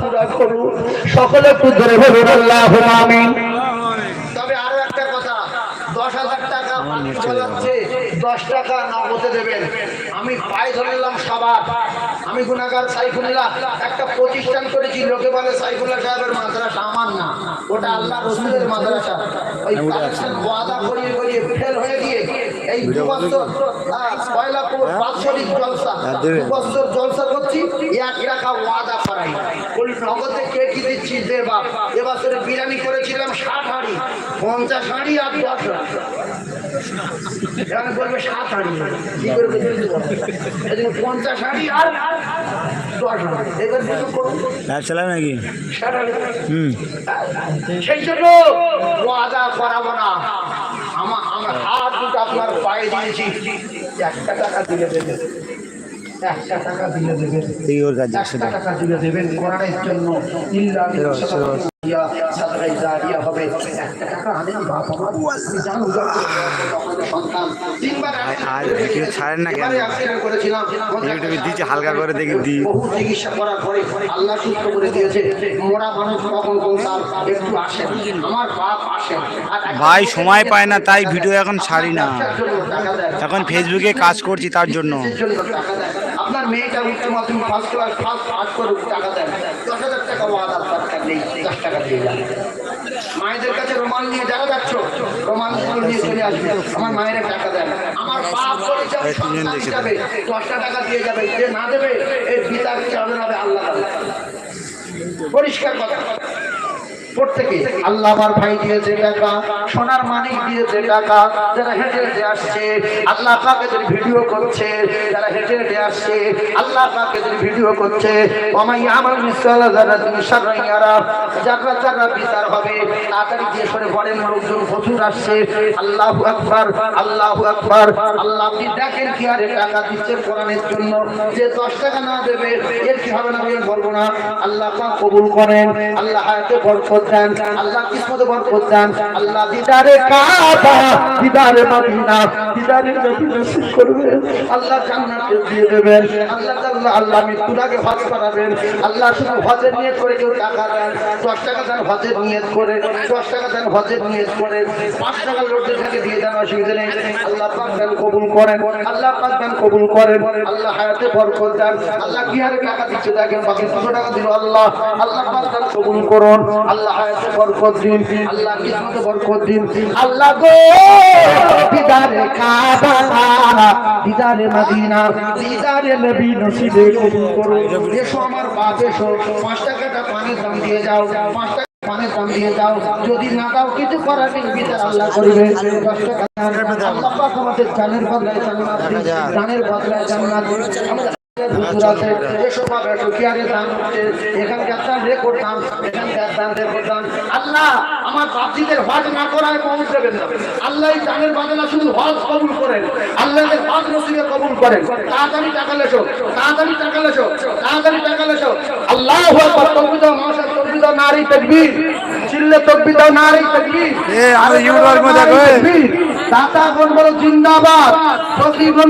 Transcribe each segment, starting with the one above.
পুরা করুন। সকলে একটু ধরে বলুন আল্লাহ আমিন। তবে আরও একটা কথা দশ হাজার টাকা যাচ্ছে দশ টাকা নগদে দেবেন। আমি পায়ে ধরলাম সবার। আমি গুণাগার সাইফুল্লাহ একটা প্রতিষ্ঠান করেছি লোকে বলে সাইফুল্লাহ সাহেবের মাদ্রাসা আমার না। ওটা আল্লাহ রসুলের মাদ্রাসা। ওই কালেকশন ওয়াদা করিয়ে করিয়ে ফেল হয়ে গিয়ে এই দু বছর কয়লাপুর বাৎসরিক জলসা দু বছর জলসা করছি এক টাকা ওয়াদা করাই। বলি নগদে কে কি দে বাপ। এবছরে বিরিয়ানি করেছিলাম ষাট হাঁড়ি। পঞ্চাশ হাঁড়ি আর দশ বলবে সাত হাঁড়ি। কি দেবো? পঞ্চাশ হাঁড়ি আর দশ হাঁড়ি। এবার কিছু করুন লাইভ নাকি? হুম। সেই জন্য ওয়াদা করাবো না। আমার আমার হাত দুটো আপনার পায়ে দিয়েছি। একটা টাকা দিলে দেবেন আর ভিডিও ছাড়েন না কেন? এবারে accident করেছিলাম ইউটিউবে দিচ্ছে হালকা করে দেখি দি বহু চিকিৎসা করার পরে আল্লাহ সুস্থ করে দিয়েছে মোরা মানুষ কখন কোন একটু আসে আমার বাপ আসে ভাই সময় পায় না তাই ভিডিও এখন ছাড়ি না। এখন ফেসবুকে কাজ করছি তার জন্য ফার্স্ট ক্লাস ফার্স্ট ফার্স্ট করে টাকা দেন। দশ হাজার টাকা ওয়াদার দরকার নেই দশ টাকা দিয়ে যান। মায়েদের কাছে রোমাল নিয়ে যারা যাচ্ছ রোমাল নিয়ে চলে আসবে। আমার মায়ের টাকা দেন। আমার বাপ হিসাবে দশটা টাকা দিয়ে যাবে। যে না দেবে এই বিচার আল্লাহ পরিষ্কার কথা। প্রত্যেকে আল্লাহ আমার ভাই দিয়েছে টাকা, সোনার মানিক দিয়েছে টাকা, যারা হেঁটে হেঁটে আসছে, আল্লাহ পাকে যদি ভিডিও করছে, যারা হেঁটে হেঁটে আসছে, আল্লাহ পাকে ভিডিও করছে আমাই আমার মিসাল যারা তুমি সারাইয়ারা যারা যারা বিচার হবে, তাড়াতাড়ি দিয়ে সরে ঘরের লোকজন প্রচুর আসছে, আল্লাহ আকবার আল্লাহ আকবার, আল্লাহ আপনি দেখেন কি আরে টাকা দিচ্ছে কোরআনের জন্য, যে দশ টাকা না দেবে, এর কি হবে না, আমি বলব না, আল্লাহ পাক কবুল করেন, আল্লাহ হায়াতে বরকত দেন আল্লাহ কিসমতে বরকত দেন আল্লাহ দিদারে কাবা, দিদারে মদিনা দিদারে নবী নসিব করবেন আল্লাহ জান্নাতে দিয়ে দেবেন। আল্লাহ আল্লাহ আল্লাহ মৃত্যুর হজ করাবেন। আল্লাহ শুধু হজের নিয়ত করে কেউ টাকা দেন, দশ টাকা দেন হজের নিয়ত করে, দশ টাকা দেন হজের নিয়ত করে, পাঁচ টাকা লোকদের থেকে দিয়ে দেন, অসুবিধা নেই। আল্লাহ পাক দেন কবুল করেন। আল্লাহ পাক দেন কবুল করেন। আল্লাহ হায়াতে বরকত দেন। আল্লাহ কি হারে টাকা দিচ্ছে দেখেন, বাকি দুশো টাকা দিল আল্লাহ। আল্লাহ পাক দেন কবুল করুন। আল্লাহ হায়াতে বরকত দিন আল্লাহ কিসমতে বরকত দিন আল্লাহ গো। দিদারে কাবা দিদারে মদিনা দিদারে নবী নসিবে কবুল করুন এসো আমার বাপ এসো। পাঁচ টাকাটা পানির দাম দিয়ে যাও পাঁচ টাকা পানের দাম দিয়ে দাও যদি না দাও কিছু করার নেই বিচার আল্লাহ করবে। দশ টাকা। আল্লাহ আমাদের জানের বদলায় জান্নাত জানের বদলায় জান্নাত রেকর্ড দান। আল্লাহ আমার বাপজিদের হজ না করায় কবুল দেবেন না। আল্লাহ এই জানের বদলা শুধু হজ কবুল করেন। আল্লাহ হজ নসিবে কবুল করেন। তাড়াতাড়ি টাকা লেসো তাড়াতাড়ি টাকা লেসো তাড়াতাড়ি টাকা লেসো। আল্লাহ আকবার তকবীর দাও মাশাআল্লাহ তকবীর দাও নারী তাকবীর। চিল্লে তকবীর নারী তাকবীর। এ, ইউটিউবার মধ্যে দেখো, দাতা গণ বলো জিন্দাবাদ।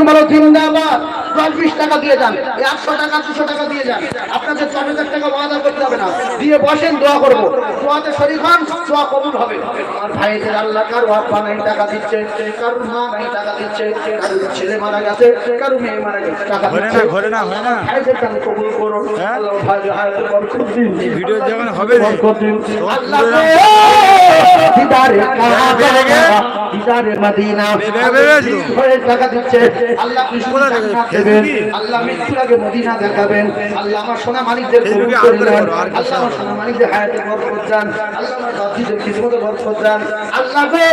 বলো জিন্দাবাদ। দশ বিশ টাকা দিয়ে যান। একশো টাকা দুশো টাকা দিয়ে যান। আপনাদের চার হাজার টাকা ওয়াদা করতে হবে না। দিয়ে বসেন দোয়া করব। দোয়াতে শরীর হন দোয়া কবুল হবে। আমার ভাইদের আল্লাহ কারও আব্বা নাই টাকা দিচ্ছে। কারও মা নাই টাকা দিচ্ছে। কারও ছেলে মারা গেছে কারও মেয়ে মারা গেছে টাকা দিচ্ছে। ঘরে না হয় না। ভাইদের কান কবুল করুন। হ্যাঁ? আল্লাহ ভাই হায়াতে বরকত দিন। ভিডিও যখন হবে বরকত দিন। আল্লাহ দিদারে মদিনা। হয়ে টাকা দিচ্ছে। আল্লাহ? দেবেন আল্লাহ মৃত্যুর মদিনা দেখাবেন। আল্লাহ আমার সোনা মালিকদের কবুল ফেসবুকে করে আপলোড নেন করো, আর কিছু আল্লাহ আমার সোনা মালিকদের হায়াতে বরকত দেন আল্লাহ আমার বাচ্চাদের কিসমতে বরকত দেন আল্লাহ গো!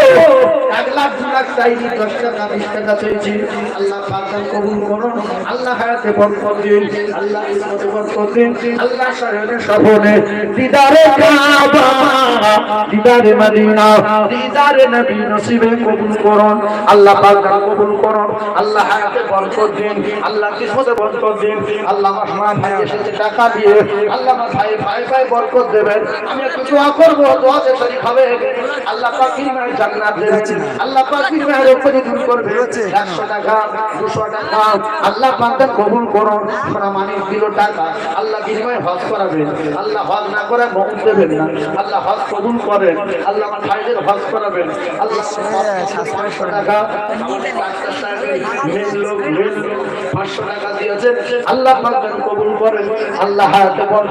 এক লাখ দু লাখ চাইছি দশ টাকা বিশ টাকা চাইছি। আল্লাহ পাকদান কবুল করুন। আল্লাহ হায়াতে বরকত দিন। আল্লাহ কিসমতে বরকত দিন। আল্লাহ শরণে সপনে দিদারে কাবা দিদারে মদিনা। দিদারে নবী নসিবে কবুল করুন। আল্লাহ পাক কবুল করুন। আল্লাহ হায়াতে বরকত দিন। আল্লাহ কিসমতে বরকত দিন। আল্লাহ আমার মা ভাই এসেছে টাকা দিয়ে। আল্লাহ ভাই ভাই ভাই বরকত দেবেন। আমি একটু দোয়া করব দোয়া যে শরীফ হবে। আল্লাহ পাক বিনিময়ে জান্নাত দেবেন। আল্লাহ পাক বিনিময়ে উপরে দূর করবে। একশো টাকা, দুশো টাকা। আল্লাহ পাক কবুল করুন। সোনা মানিক দিল টাকা। আল্লাহ বিনিময়ে হজ করাবেন। আল্লাহ হজ না করে মুখ দেবেন না। আল্লাহ হজ কবুল করেন। আল্লাহ আমার ভাইদের হজ করাবেন আল্লাহ পাঁচশো টাকা আমাদের ডাক্তার সাহেবের মেন লোক মেন লোক পাঁচশো টাকা দিয়েছেন আল্লাহ পাক কবুল করেন আল্লাহ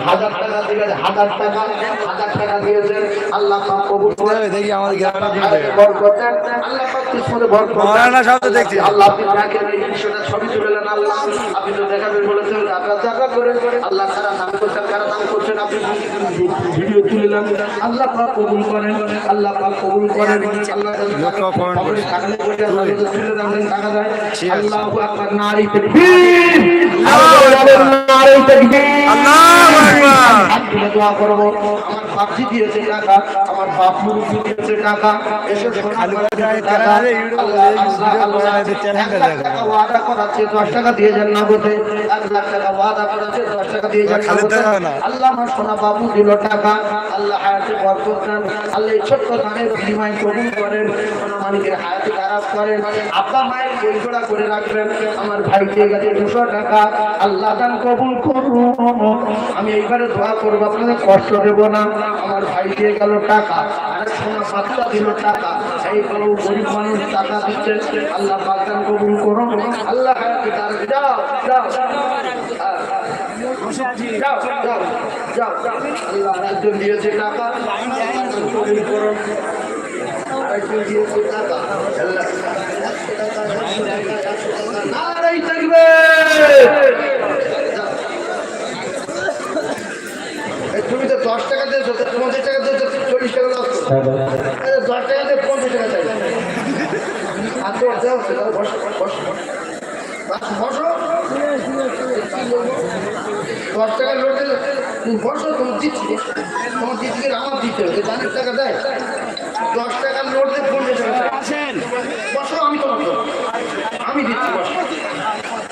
হাজার টাকা দিবেন হাজার টাকা হাজার টাকা দিয়েছেন আল্লাহ পাক কবুল করেন দেখি আমাদের গ্রামে হায়াতে বরকত দেন আল্লাহ পাক কিসমতে বরকত দেন সাহেব তো দেখছি। আল্লাহ আপনি দেখেন এই দৃশ্যটা ছবি তুলে আল্লাহ আপনি তো দেখাবেন বলেছেন করে আল্লাহ কারা নাম করছেন কারা নাম করছেন আপনি নেন আল্লাহ পাক কবুল করেন। আল্লাহ পাক কবুল করেন। আল্লাহ আল্লাহ নেন টাকা দেয় আল্লাহু আকবার নারী তাকবীর আল্লাহু আকবার। দোয়া করব। বাপজি দিয়েছে টাকা আমার বাপ মুরুব্বি দিয়েছে টাকা এসে ওয়াদা করাচ্ছে দশ টাকা দিয়ে যান না বোধে এক লাখ টাকা ওয়াদা করাচ্ছে দশ টাকা দিয়ে যান। আল্লাহ আমার সোনা বাবু দিল টাকা আল্লাহ হায়াতে বরকত দেন। আল্লাহ এই ছোট্ট দানের বিনিময় কবুল করেন মালিকের হায়াতে খারাপ করেন। আব্বা মায়ের জোড়া করে রাখবেন আমার ভাই দিয়ে গেছে দুশো টাকা। আল্লাহ দান কবুল করুন। আমি এইবারে দোয়া করব আপনাদের কষ্ট দেবো না। আমার ভাই দিয়ে গেল টাকা। আর সোনা টাকা। দিচ্ছে। আল্লাহ বাগান কবুল আল্লাহ যাও যাও যাও যাও টাকা নারাই থাকবে তুমি তো তো পঞ্চাশ টাকা চল্লিশ টাকা লস দশ টাকা দিয়ে পঞ্চাশ টাকা চাই আর তো দেওয়া হচ্ছে বসো বসো বসো দশ টাকা লোড দিলে তুমি বসো তুমি দিচ্ছি তোমার দিদিকে আমার দিতে হবে জানের টাকা দেয় দশ টাকা লোড পঞ্চাশ টাকা। বসো আমি তোমার। আমি দিচ্ছি বসো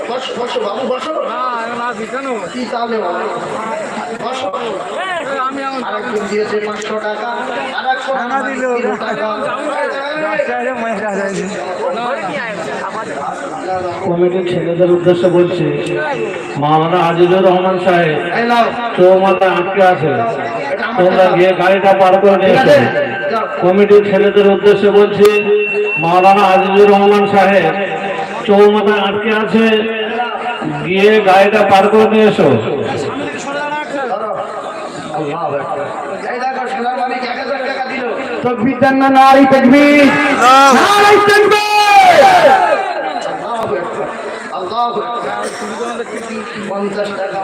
বসো বসো বাবু বসো কি তাহলে বাবু? বসো আরেকজন দিয়েছে পাঁচশো টাকা আরেকশো টাকা দিল। টাকা কমিটির ছেলেদের উদ্দেশ্যে বলছি মাওলানা আজিজুর রহমান সাহেব এই নাও। চৌমাথা আটকে আছে তোমরা গিয়ে গাড়িটা পার করে নিয়ে ঠিক এসো আছে? যাও। কমিটির ছেলেদের উদ্দেশ্যে বলছি মাওলানা আজিজুর রহমান সাহেব চৌমাথা আটকে আছে গিয়ে গাড়িটা পার করে নিয়ে এসো। তকবীর দেন না নারী তকবীর নারী। পঞ্চাশ টাকা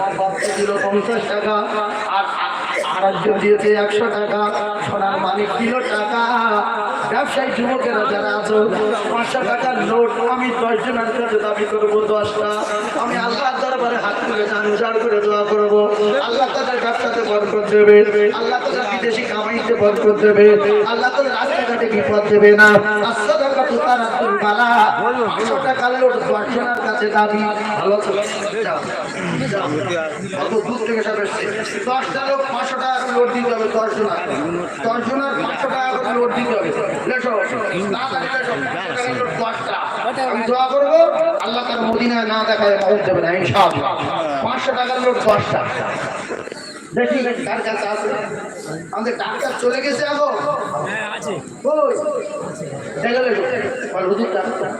দিল পঞ্চাশ টাকা আর একজন দিয়েছে একশো টাকা, সোনার মালিক দিল টাকা। ব্যবসায়ী যুবকেরা যারা আছো, পাঁচশো টাকার নোট আমি দশ জনের কাছে দাবি করব, দশটা। আমি আল্লাহ দরবারে হাত তুলে উজাড় করে দোয়া করব। আল্লাহ তাদের ব্যবসাতে বরকত দেবে, আল্লাহ তাদের বিদেশি কামাইতে বরকত দেবে, আল্লাহ তাদের রাস্তাঘাটে বিপদ দেবে না। রাস্তা দেখা তো তারা বালা টাকার লোট দশ জনের কাছে দাবি। ভালো লোক পাঁচশো টাকা করে আল্লাহ তার মদিনায় না দেখায় মৌত দেবে না পাঁচশো টাকার লোড দশটা দেখি কার কাছে আছে। আমাদের ডাক্তার চলে গেছে আগো ওই দেখে লেসো বল, হুজুর ডাক্তার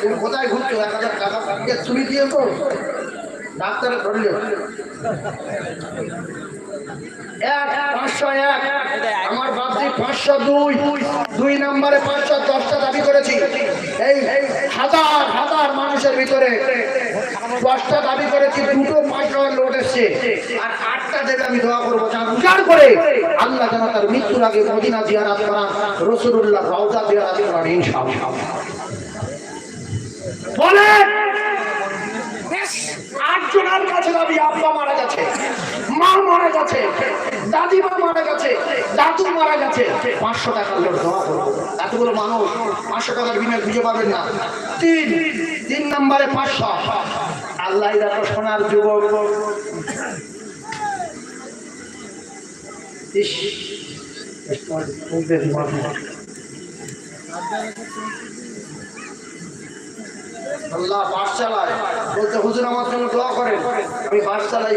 তুমি কোথায় ঘুরছো? এক হাজার টাকা তুমি দিয়েছ ডাক্তারে ধরলে। এক, পাঁচশো এক। আমার পাঁচশো দুই। দুই নম্বরে পাঁচশো দশটা দাবি করেছি। এই হাজার হাজার মানুষের ভিতরে দশটা দাবি করেছি, দুটো এসছে। আর আটটা আমি দোয়া করব। আল্লাহ তার মৃত্যুর আগে মদিনা জিয়ারাত করা রসুল্লাহ রওজা জিয়ারাত করা, ইনশাআল্লাহ। বলে আটজনের কাছে দাবি, আব্বা মারা গেছে, মা মারা গেছে, দাদিমা মারা গেছে, দাদু মারা গেছে। পাঁচশো টাকার লোক জমা করব এতগুলো মানুষ পাঁচশো টাকার বিনিয়োগ খুঁজে পাবেন না। তিন তিন নম্বরে পাঁচশো। আল্লাহ দেখো সোনার যুবক। ইস তোমার। আল্লাহ বাস চালায়। বলতে হুজুর আমার জন্য দোয়া করেন। আমি বাস চালাই।